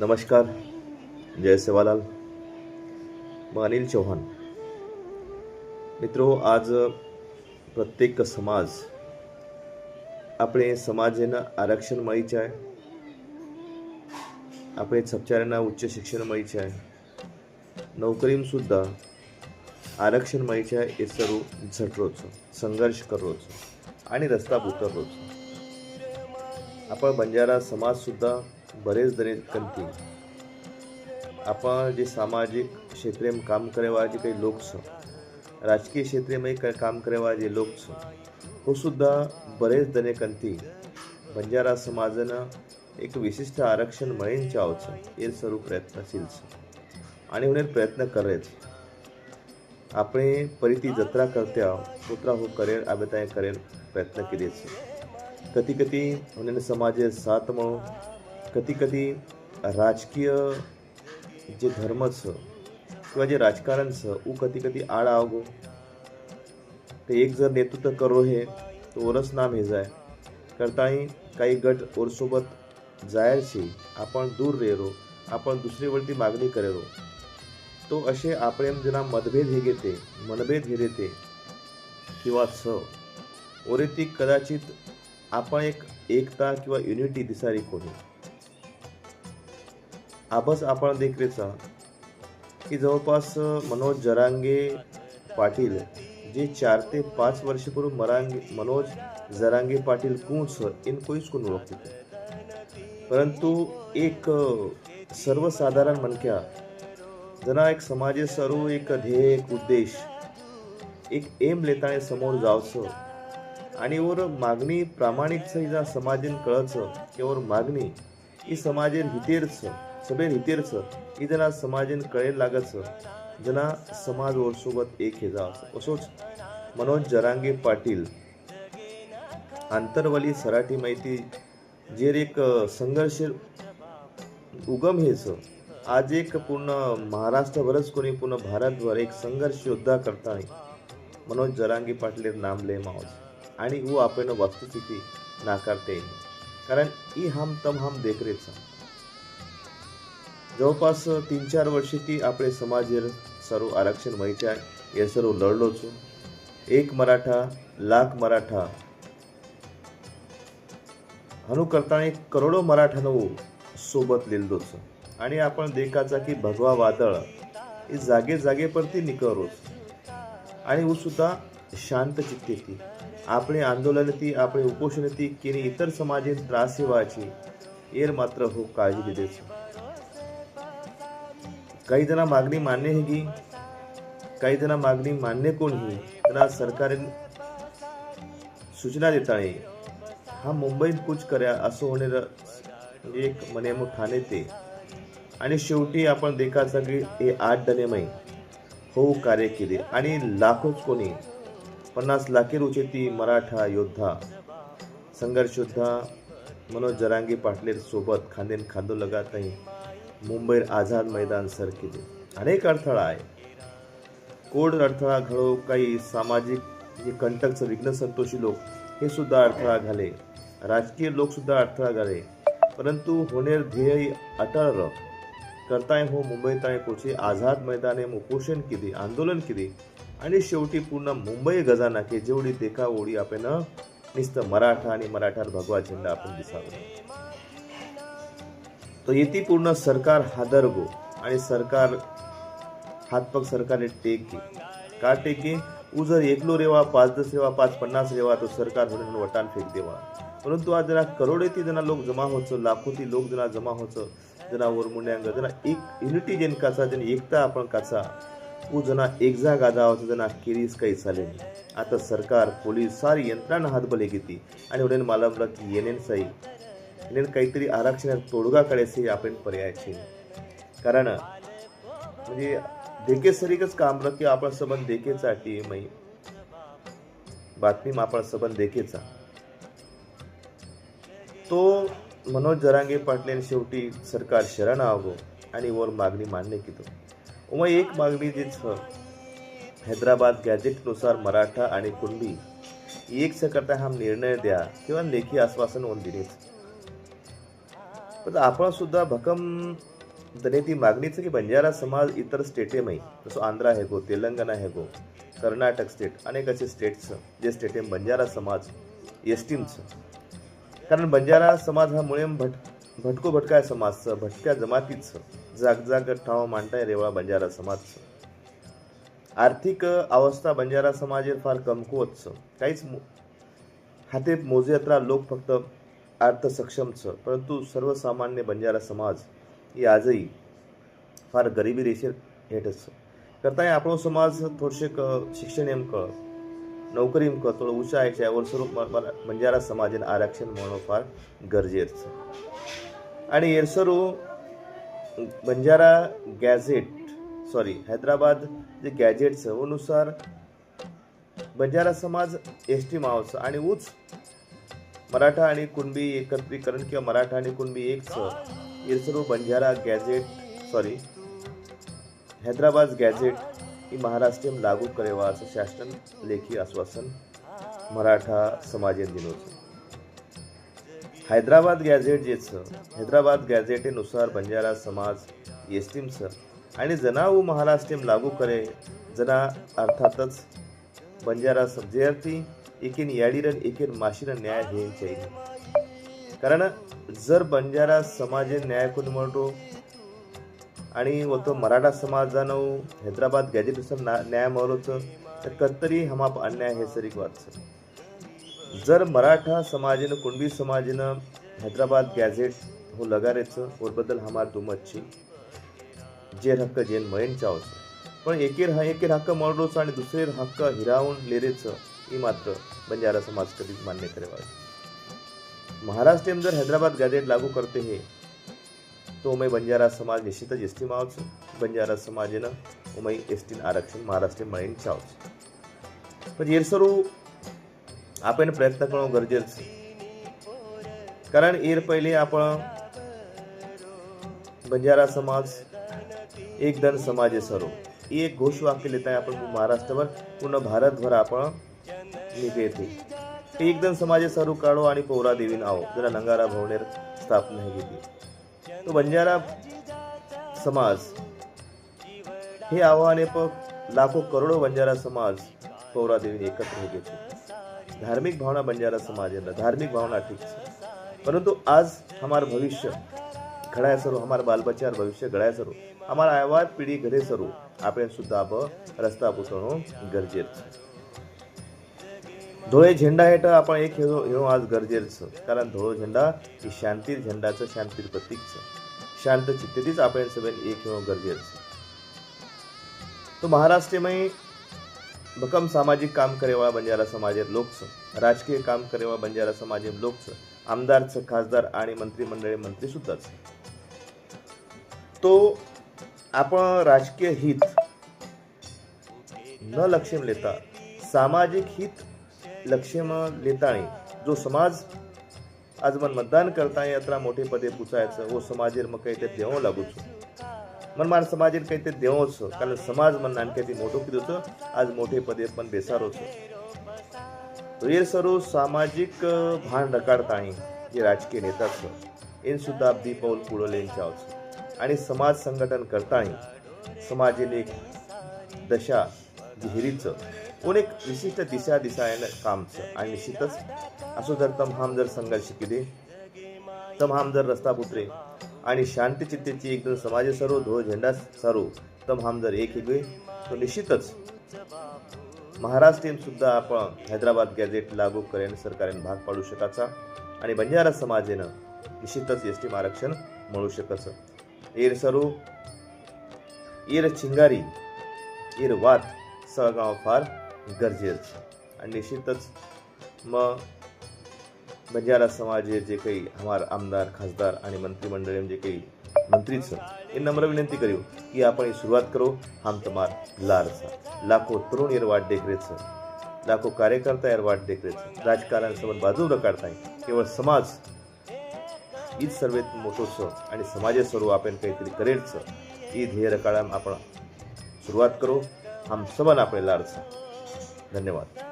नमस्कार जय सेवालाल. मग अनिल चौहान. मित्रो आज प्रत्येक समाज आपले समाजेनं आरक्षण मळीचे आहे. आपले सपचाऱ्यांना उच्च शिक्षण मळीचे आहे. नोकरीसुद्धा आरक्षण मळीचे आहे इसरो झटरोच संघर्ष करोच आणि रस्ता उतरलोच आपण बंजारा समाजसुद्धा बरेच दरेज करतील आपण जे सामाजिक ક્ષેત્રેમાં કામ કરેવા જે કંઈ લોક છો राजकीय क्षेत्रेमध्ये काय काम करेवा जे लोक छो हो सुद्धा बरेच दने कंती बंजारा समाजानं एक विशिष्ट आरक्षण મળીને ચાહો છે. એ સ્વરૂપ પ્રયત્નશીલ છે. અને ઉને પ્રયત્ન કરે છે. આપણે પરિતી જત્રા કરતા પોતરા હો કરેર આ બતાએ કરેર પ્રયત્ન કરીએ છીએ. કતી કતી ઉને સમાજે સાથ મળો कधीकधी राजकीय जे धर्म किंवा जे राजकारण ऊ कधी कधी आड आवगो ते एक जर नेतृत्व करो हे तो ओरस नाम हे जाय. करताही काही गट ओरसोबत जायची आपण दूर रेरो आपण दुसरीवरती मागणी करेरो. तो असे आपण जना मतभेद हे घेते मनभेद हे देते किंवा छ ओरेती कदाचित आपण एक एकता किंवा युनिटी दिसारी कोणी. आबस आपण देखरेचा की जवळपास मनोज जरांगे पाटील जे चार ते पाच वर्षपूर्वी मरांगे मनोज जरांगे पाटील कुंस इन कोईच कोण ओळखते परंतु एक सर्वसाधारण मनक्या जना एक समाजे सरू एक ध्येय एक उद्देश एक एम लेताने समोर जावचं आणि वर मागणी प्रामाणिक जा समाजेन कळचं किंवा मागणी ही समाजेन हितेरचं सगळे हितेरच ही जना समाजेन कळेल लागच जना समाज वर सोबत एक हे जावचं असोच मनोज जरांगे पाटील आंतरवली सराठी माहिती जे एक संघर्ष उगम हेच. आज एक पूर्ण महाराष्ट्रभरच कोणी पूर्ण भारतभर एक संघर्ष योद्धा करता मनोज जरांगी पाटील नाम ले आणि वो आपण वस्तुस्थिती नाकारते कारण ई हम तम हम देखरेचा जवळपास तीन चार वर्षे ती आपले समाज सर्व आरक्षण माहिती हे सर्व लढलो छो एक मराठा लाख मराठा. हनु करताना एक करोडो मराठानो सोबत लिहिलो आणि आपण देखाचा की भगवा वादळ हे जागे जागेपरती निकळरोच आणि ऊ सुद्धा शांत चित्ते ती. आपले आंदोलन ती आपले उपोषण ती किनी इतर समाजेन त्रास व्हायची एर मात्र हो काळजी दिलेच काही जण मागणी मान्य आहे की काही जण मागणी मान्य कोण ही त्यांना सरकार सूचना देता आहे हा मुंबईत कुच कर्या असं होणे म्हणजे एक मने ठाणे ते आणि शेवटी आपण देखाचा की हे आठ दनेमय होऊ कार्य केले आणि लाखोच कोणी पन्नास लाखेर उचेती मराठा योद्धा संघर्ष योद्धा मनोज जरांगी पाटलेर सोबत खांदेन खांदो लगातही मुंबईर आझाद मैदान सर केले अनेक अडथळा आहे. कोड अडथळा घडो काही सामाजिक जे कंटकचं विघ्न संतोषी लोक हे सुद्धा अडथळा घाले. राजकीय लोकसुद्धा अडथळा घाले. परंतु होणेर ध्येय अटळ र करताय हो मुंबईत आहे पोचे आझाद मैदाने उपोषण केली आंदोलन केली आणि शेवटी पूर्ण मुंबई गजाना के जेवढी देखा ओढी आपण नुसतं मराठा आणि मराठार भगवा झेंडा आपण दिसावं. तो येती पूर्ण सरकार हादरगो आणि सरकार हातपग सरकारने टेक. का टेक? घे उ जर एकलो रेवा पाच दस रेवा पाच पन्नास रेवा तो सरकार म्हणून वटान फेक देवा परंतु आज जना करोडेती जना लोक जमा होचं लाखोती लोक जना जमा होचं जना वरमुंड्यांग जना एक युनिटी जेन काचा जन एकता आपण काचा उ जना एक गाजा आदावचं जना केरीस काही चालेल आता सरकार पोलीस सारी यंत्रणा हातबले घेते. आणि उडेन मालमला की येणेन साई येणेन काहीतरी आरक्षणात तोडगा काढायचे आपण पर्याय कारण म्हणजे देखेसरीकच काम र की आपण सबंध देखेचा टीम बातमी आपण सबंध देखेचा तो मनोज जरांगे पाटलेन शेवटी सरकार शरण आवगो आणि वर मागणी मान्य केली उमा एक मागणी जी छ हैदराबाद गॅजेटनुसार मराठा आणि कुणबी एक से करता हम निर्णय द्या किंवा लेखी आश्वासन होऊन दिलेच पण आपणसुद्धा भक्कम त्याने ती मागणीच की बंजारा समाज इतर स्टेटेमही जसं आंध्रा आहे गो तेलंगणा आहे गो कर्नाटक स्टेट अनेक असे स्टेट्स जे स्टेटेम बंजारा समाज एस टीमचं कारण बंजारा समाज हा मुळे भट भटको भटकाय समाजचं भटक्या जमातीचं. जागजाग ठाव मांडताय रेवळा बंजारा समाजचं. आर्थिक अवस्था बंजारा समाजेर फार कमकुवतचं. काहीच मो- हाते मोजेत्रा लोक फक्त अर्थ सक्षमचं परंतु सर्वसामान्य बंजारा समाज ही आजही फार गरिबी रेषेर हेठच करताय આપણો સમાજ થોડશેક શિક્ષણ એમ ક નોકરી એમ ક થોડો ઊંચા છે यावर स्वरूप बंजारा समाजाने आरक्षण म्हणून फार गरजेचं आणि एरसरू बंजारा गॅझेट सॉरी हैदराबाद जे गॅजेटचं अनुसार बंजारा समाज एस टी मावचं आणि उच मराठा आणि कुणबी एकत्रीकरण किंवा मराठा आणि कुणबी एकचं इरसरू Banjara gazette sorry Hyderabad gazette ही महाराष्ट्रीयन लागू करेवा असं शासन लेखी आश्वासन मराठा समाजेन दिनोचं हैदराबाद गॅझेट जेचं हैदराबाद गॅझेटेनुसार बंजारा समाज एसटीमचं आणि जनाऊ महाराष्ट्रीयन लागू करे जना अर्थातच बंजारा विद्यार्थी एकेन याडीरन एकेन माशीरन न्याय हे चाहिए कारण जर बंजारा समाजे न्याय कोणी म्हणतो? आणि व तो मराठा समाजानं हैदराबाद गॅजेटनुसार ना न्याय मिळवलं तर कत्तरी हमाप अन्याय हे सरीक वाटचं जर मराठा समाजेनं कुणबी समाजेनं हैदराबाद गॅझेट हो लगारेचं वरबद्दल हमार दुमतची जेर हक्क जेन मयन चावचं पण एकेर हा एकेर हक्क मळडोच आणि दुसरे हक्क हिरावून लेरेचं ही मात्र बंजारा समाज कधीच मान्य करेवा महाराष्ट्र जर हैदराबाद गॅझेट लागू करते हे तो उमय बंजारा समाज निश्चितच एस टी मावचं. बंजारा समाजेनं उमय एस टी आरक्षण महाराष्ट्र मळीन चावचं पण येरसरू आपण प्रयत्न करणं गरजेचं कारण एर पहिले आपण बंजारा समाज एक धन समाज आहे सर्व. एक घोषवाक्य लिहित आहे आपण महाराष्ट्रभर पूर्ण भारतभर आपण निघे एक एकदम समाजे सर्व काढो आणि पौरा देवीन आओ. जरा नंगारा भवनेर स्थापना घेतली तो बंजारा समाज हे आव्हाने प लाखो करोडो बंजारा समाज पौरा देवीने एकत्र हे धार्मिक भावना बंजारा समाज है धार्मिक भावना ठीक परंतु आज हमार भविष्य घडाय सरू हमार बाल बच्चार भविष्य घडाय सरू हमार आयवार पिढी घडे सरू आपण सुद्धा आप रस्ता पुसणं गरजेचं धुळे झेंडा हेठ आपण एक हेरो हेरो आज गरजेचं. कारण धुळो झेंडा ही शांती झेंडाचं शांतीर प्रतीकचं. शांत चित्तेतीच आपण सगळ्यांनी एक हेरो गरजेचं. तो महाराष्ट्रमय भक्कम सामाजिक काम करेवाळा बंजारा समाजात लोकचं राजकीय काम करेवाळा बंजारा समाजात लोकचं आमदारचं खासदार आणि मंत्रिमंडळी मंत्री सुद्धाच. तो आपण राजकीय हित न लक्ष लेता सामाजिक हित लक्ष्यम लेताणी जो समाज आज मन मतदान करता यात्रा मोठे पदे पुचायचं व समाजेर मग काही ते देव लागूच. मन मार समाजेर काही ते देवच कारण समाज मन आणखी ती मोठं किती आज मोठे पदे पण बेसारोच. हे सर्व सामाजिक भान रकाडताणी जे राजकीय नेताच एन सुद्धा अब्दी पौल पुढं यांच्यावच. आणि समाज संघटन करताही समाजेन एक दशा जिहिरीचं कोण एक विशिष्ट दिशा दिसायनं कामचं आणि निश्चितच असो जर तमहाम जर संघर्ष केले तमहाम जर रस्ता पुत्रे आणि शांती चित्तेची एकदम समाज सर्व धो झेंडा सारो तमहाम जर एक हिगवे तो निश्चितच महाराष्ट्रीयन सुद्धा आपण हैदराबाद गॅझेट लागू करेन सरकारने भाग पाडू शकायचा आणि बंजारा समाजेनं निश्चितच एस टी आरक्षण मिळू शकाचं. एर सरू एर चिंगारी एर वात सळगाव फार गरजेचं आणि निश्चितच मग बंजारा समाज जे काही हमार आमदार खासदार आणि मंत्रिमंडळ जे काही मंत्रीचं हे नम्र विनंती करू की आपण ही सुरुवात करू. हम तमार लारचा लाखो तरुण एर वाट डेकरेचं लाखो कार्यकर्ता यार वाट डेकरेचं राजकारणासोबत बाजूला काढताय केवळ समाज हीच सर्वात सण आणि समाजास्वरूप आपण काहीतरी करेलचं. ही ध्येय रकाळा आपण सुरुवात करू. हम सबन आपले लाडचं धन्यवाद.